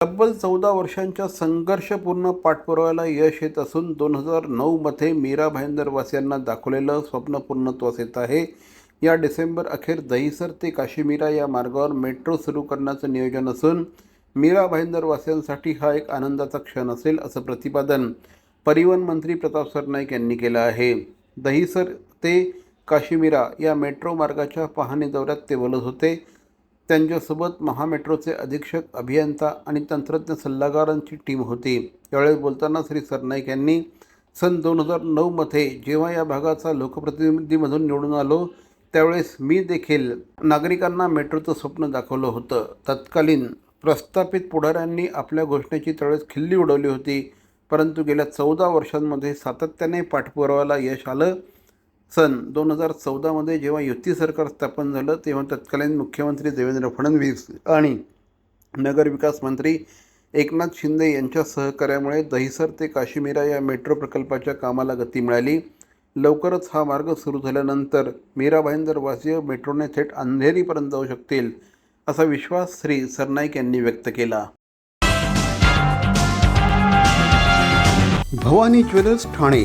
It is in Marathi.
तब्बल चौदा वर्षांच्या संघर्षपूर्ण पाठपुराव्याला यश येत असून दोन हजार नऊमध्ये मीरा भाईंदरवासियांना दाखवलेलं स्वप्न पूर्णत्वास येत आहे. या डिसेंबर अखेर दहिसर ते काशीमीरा या मार्गावर मेट्रो सुरू करण्याचं नियोजन असून मीरा भाईंदरवासियांसाठी हा एक आनंदाचा क्षण असेल असं प्रतिपादन परिवहन मंत्री प्रताप सरनाईक यांनी केलं आहे. दहिसर ते काशीमीरा या मेट्रो मार्गाच्या पाहणी दौऱ्यात ते बोलत होते. त्यांच्यासोबत महामेट्रोचे अधीक्षक अभियंता आणि तंत्रज्ञ सल्लागारांची टीम होती. यावेळेस बोलताना श्री सरनाईक यांनी सन दोन हजार नऊमध्ये जेव्हा या भागाचा लोकप्रतिनिधीमधून निवडून आलो त्यावेळेस मी देखील नागरिकांना मेट्रोचं स्वप्न दाखवलं होतं. तत्कालीन प्रस्थापित पुढाऱ्यांनी आपल्या घोषणेची त्यावेळेस खिल्ली उडवली होती. परंतु गेल्या चौदा वर्षांमध्ये सातत्याने पाठपुराव्याला यश आलं. सन दोन हजार चौदामध्ये जेव्हा युती सरकार स्थापन झालं तेव्हा तत्कालीन मुख्यमंत्री देवेंद्र फडणवीस आणि नगरविकास मंत्री एकनाथ शिंदे यांच्या सहकार्यामुळे दहिसर ते काश्मीरा या मेट्रो प्रकल्पाच्या कामाला गती मिळाली. लवकरच हा मार्ग सुरू झाल्यानंतर मीरा भाईंदरवासीय मेट्रोने थेट अंधेरीपर्यंत जाऊ शकतील असा विश्वास श्री सरनाईक यांनी व्यक्त केला. भवानी ज्वेलर्स ठाणे